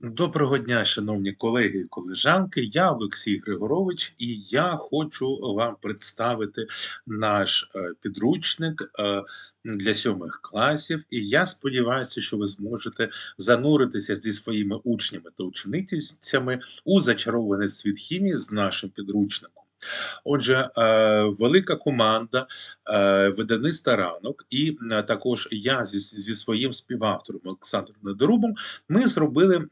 Доброго дня, шановні колеги і колежанки. Я Олексій Григорович, і я хочу вам представити наш е, підручник е, для сьомих класів. І я сподіваюся, що ви зможете зануритися зі своїми учнями та ученицями у зачарований світ хімії з нашим підручником. Отже, е, велика команда е, видавництва ранок, і е, також я зі, зі своїм співавтором Олександром Недорубом ми зробили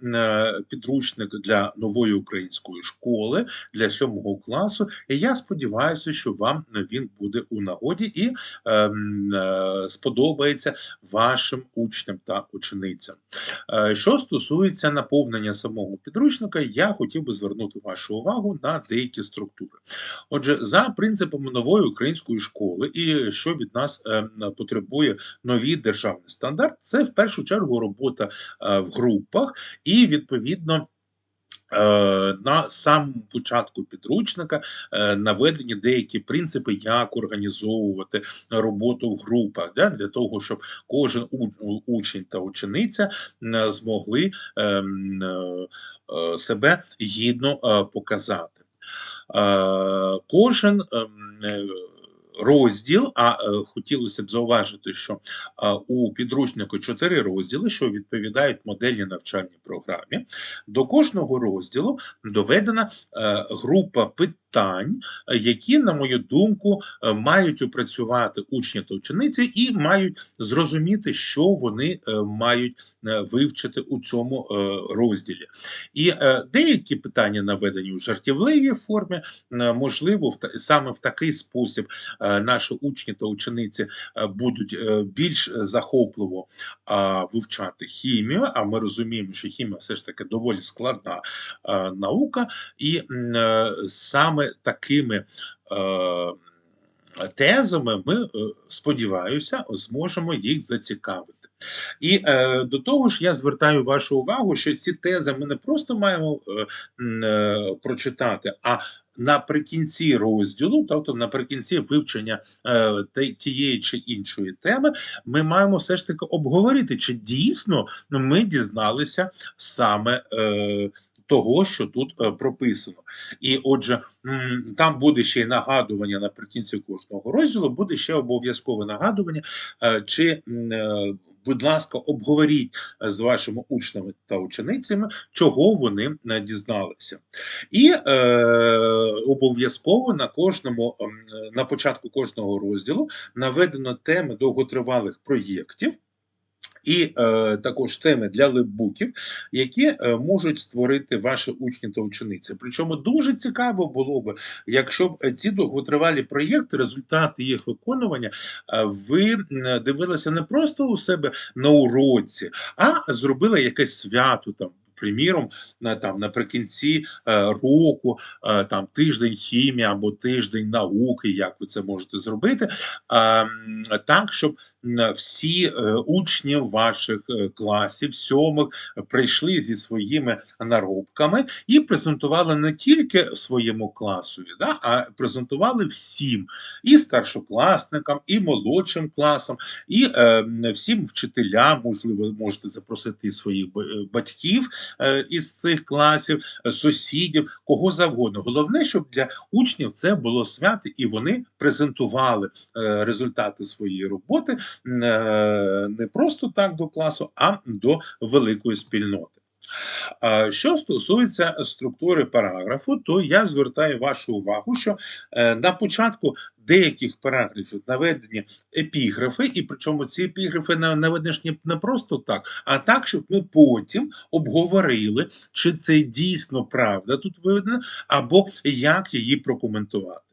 підручник для нової української школи для сьомого класу. І я сподіваюся, що вам він буде у нагоді і сподобається вашим учням та ученицям. Що стосується наповнення самого підручника, я хотів би звернути вашу увагу на деякі структури. Отже, за принципами нової української школи, і що від нас е, потребує новий державний стандарт, це в першу чергу робота е, в групах і відповідно. е, На самому початку підручника наведені деякі принципи, як організовувати роботу в групах, для того, щоб кожен учень та учениця змогли ем, себе гідно показати. Е, Кожен ем, е, розділ, а е, хотілося б зауважити, що е, у підручнику чотири розділи, що відповідають модельній навчальній програмі. До кожного розділу доведена е, група питань, які, на мою думку, мають опрацювати учні та учениці і мають зрозуміти, що вони мають вивчити у цьому розділі. І деякі питання наведені у жартівливій формі, можливо, саме в такий спосіб наші учні та учениці е, будуть е, більш захопливо вивчати хімію. А ми розуміємо, що хімія все ж таки доволі складна е, наука, і саме такими. Тезами ми, сподіваюся, зможемо їх зацікавити. І е, до того ж, я звертаю вашу увагу, що ці тези ми не просто маємо е, е, прочитати, а наприкінці розділу, тобто наприкінці вивчення е, тієї чи іншої теми, ми маємо все ж таки обговорити, чи дійсно ми дізналися саме. Е, того, що тут е, прописано, і отже, там буде ще й нагадування наприкінці кожного розділу, буде ще обов'язкове нагадування, е, чи е, будь ласка, обговоріть з вашими учнями та ученицями, чого вони е, дізналися. І е, обов'язково на кожному е, на початку кожного розділу наведено теми довготривалих проєктів. І е, також теми для лепбуків, які е, можуть створити ваші учні та учениці. Причому дуже цікаво було б, якщо б ці довготривалі проєкти, результати їх виконування, е, ви дивилися не просто у себе на уроці, а зробили якесь свято там. Приміром, на там наприкінці е, року, е, там тиждень хімії або тиждень науки, як ви це можете зробити, е, так, щоб всі е, учні ваших е, класів, сьомих, прийшли зі своїми наробками і презентували не тільки своєму класові, да, а презентували всім і старшокласникам, і молодшим класам, і е, всім вчителям. Можливо, можете запросити своїх е, батьків із цих класів, сусідів, кого завгодно. Головне, щоб для учнів це було свято, і вони презентували результати своєї роботи не просто так до класу, а до великої спільноти. Що стосується структури параграфу, то я звертаю вашу увагу, що е, на початку деяких параграфів наведені епіграфи, і причому ці епіграфи наведені не- просто так, а так, щоб ми потім обговорили, чи це дійсно правда тут виведено, або як її прокоментувати.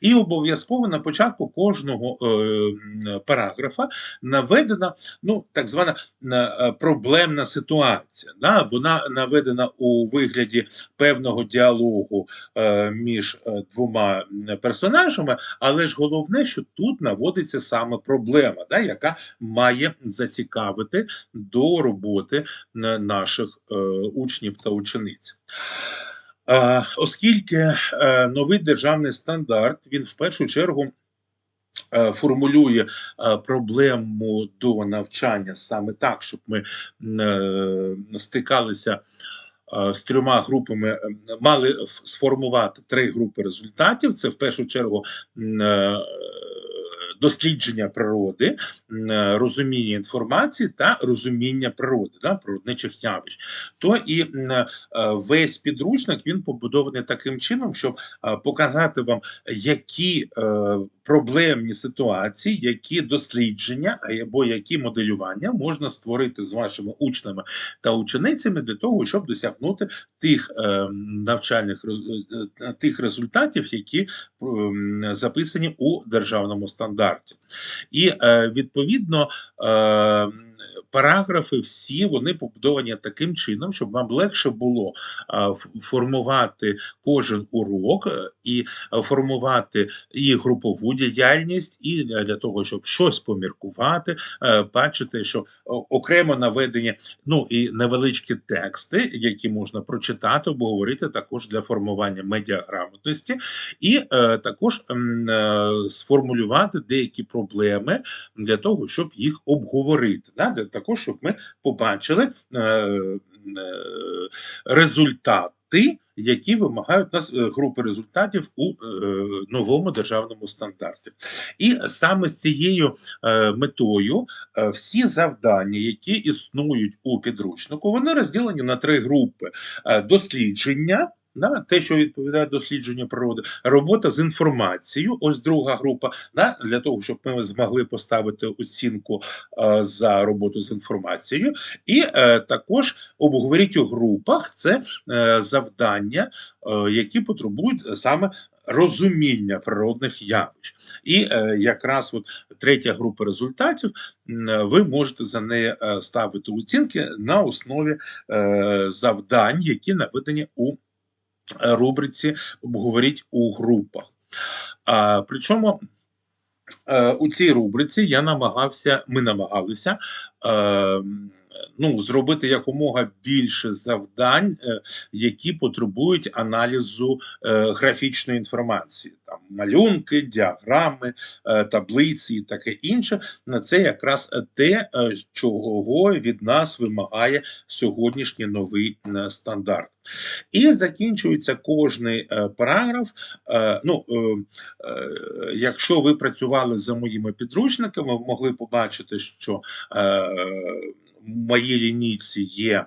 І обов'язково на початку кожного е, параграфа наведена ну, так звана е, проблемна ситуація. Да? Вона наведена у вигляді певного діалогу е, між е, двома персонажами, але ж головне, що тут наводиться саме проблема, да? яка має зацікавити до роботи наших е, учнів та учениць. Оскільки е, новий державний стандарт він в першу чергу Е, формулює, е, проблему до навчання саме так, щоб ми, стикалися, з трьома групами, мали сформувати 3 групи результатів. Це в першу чергу, дослідження природи, е, розуміння інформації та розуміння природи, да, природничих явищ. То і, е, весь підручник він побудований таким чином, щоб, е, показати вам, які, проблемні ситуації, які дослідження або які моделювання можна створити з вашими учнями та ученицями для того, щоб досягнути тих, навчальних тих результатів, які, записані у державному стандарті. І, е, відповідно, ем, параграфи всі вони побудовані таким чином, щоб вам легше було, формувати кожен урок, е, і формувати і групову діяльність, і для того, щоб щось поміркувати, е, бачити, що окремо наведені, ну, і невеличкі тексти, які можна прочитати, обговорити також для формування медіаграмотності, і, е, також, е, сформулювати деякі проблеми для того, щоб їх обговорити, да, для також, щоб ми побачили, е, е, результати, які вимагають нас, е, групи результатів у, новому державному стандарті. І саме з цією, метою, всі завдання, які існують у підручнику, вони розділені на 3 групи: дослідження, да, те, що відповідає дослідженню природи, робота з інформацією, ось друга група, да, для того, щоб ми змогли поставити оцінку, е, за роботу з інформацією. І, е, також обговоріть у групах це, е, завдання, е, які потребують саме розуміння природних явищ. І, е, якраз от 3 група результатів, ви можете за неї, е, ставити оцінки на основі, е, завдань, які наведені у рубриці "Обговоріть у групах". А, причому, е, у цій рубриці я намагався ми намагалися, ем, ну, зробити якомога більше завдань, е, які потребують аналізу, е, графічної інформації, там малюнки, діаграми, е, таблиці і таке інше. На це якраз те, чого від нас вимагає сьогоднішній новий, стандарт. І закінчується кожний, параграф, ну, якщо ви працювали за моїми підручниками, ви могли побачити, що, в моїй лінійці є, е,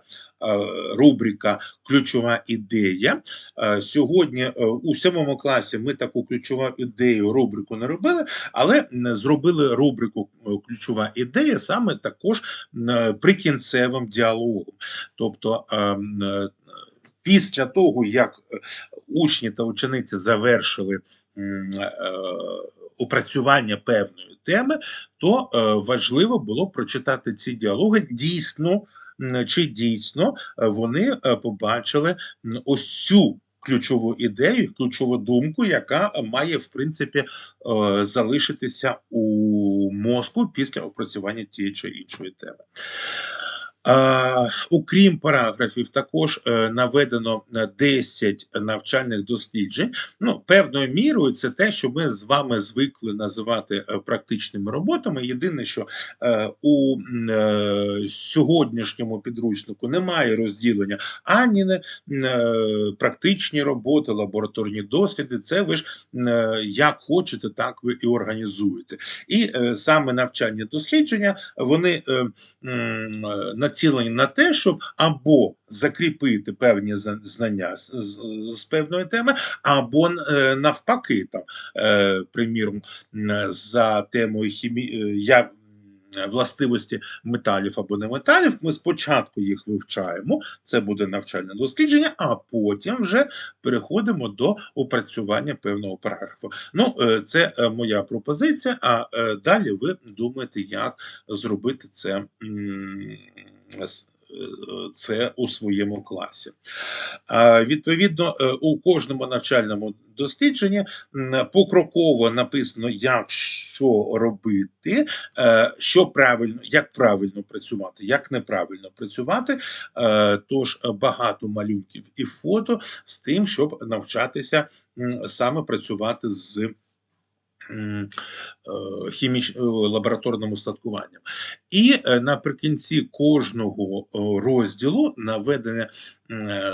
рубрика "Ключова ідея". Е, сьогодні, е, у 7 класі ми таку ключову ідею рубрику не робили, але, зробили рубрику, "Ключова ідея" саме також, прикінцевим діалогом. Тобто, після того, як, учні та учениці завершили, опрацювання певної теми, то, е, важливо було прочитати ці діалоги. Дійсно, чи дійсно, е, вони, е, побачили, ось цю ключову ідею, ключову думку, яка має, в принципі, залишитися у мозку після опрацювання тієї чи іншої теми. Окрім параграфів, також, е, наведено, е, 10 навчальних досліджень. Ну, певною мірою це те, що ми з вами звикли називати, е, практичними роботами. Єдине, що, е, у, е, сьогоднішньому підручнику немає розділення ані на, м, е, практичні роботи, лабораторні досліди. Це ви ж, е, як хочете, так ви і організуєте. І, е, саме навчальні дослідження, вони, е, е, націлені на те, щоб або закріпити певні знання з з з певної теми, або, е, навпаки, там, е, приміром, за темою хімі е, я властивості металів або неметалів, ми спочатку їх вивчаємо, це буде навчальне дослідження, а потім вже переходимо до опрацювання певного параграфу. Ну, це, моя пропозиція, а, далі ви думаєте, як зробити це, це у своєму класі. Відповідно, е, у кожному навчальному дослідженні, покроково написано, як що робити, е, що правильно як правильно працювати, як неправильно працювати. Е, тож багато малюнків і фото з тим, щоб навчатися, саме працювати з е, хіміч е, лабораторним устаткуванням. І, е, наприкінці кожного, розділу наведене, е,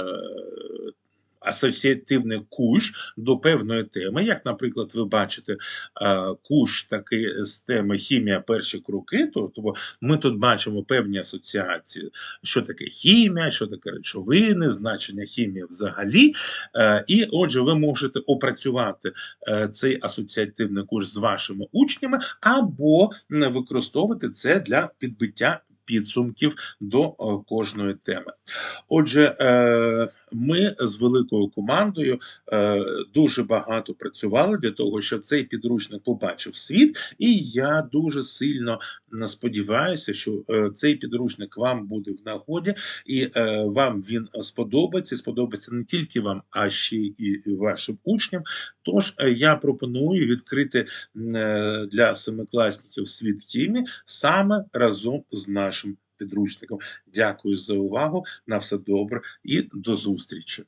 асоціативний кущ до певної теми. Як, наприклад, ви бачите, а, кущ такий з теми "Хімія. Перші кроки", тобто ми тут бачимо певні асоціації, що таке хімія, що таке речовини, значення хімії взагалі. Е, і отже, ви можете опрацювати, е, цей асоціативний курс з вашими учнями або, використовувати це для підбиття підсумків до, е, кожної теми. Отже, е, ми з великою командою, е, дуже багато працювали для того, щоб цей підручник побачив світ, і я дуже сильно, сподіваюся, що, е, цей підручник вам буде в нагоді і, е, вам він сподобається. Сподобається не тільки вам, а ще і вашим учням. Тож, е, я пропоную відкрити, е, для семикласників світ хімії саме разом з нашим підручником. Дякую за увагу. На все добре і до зустрічі!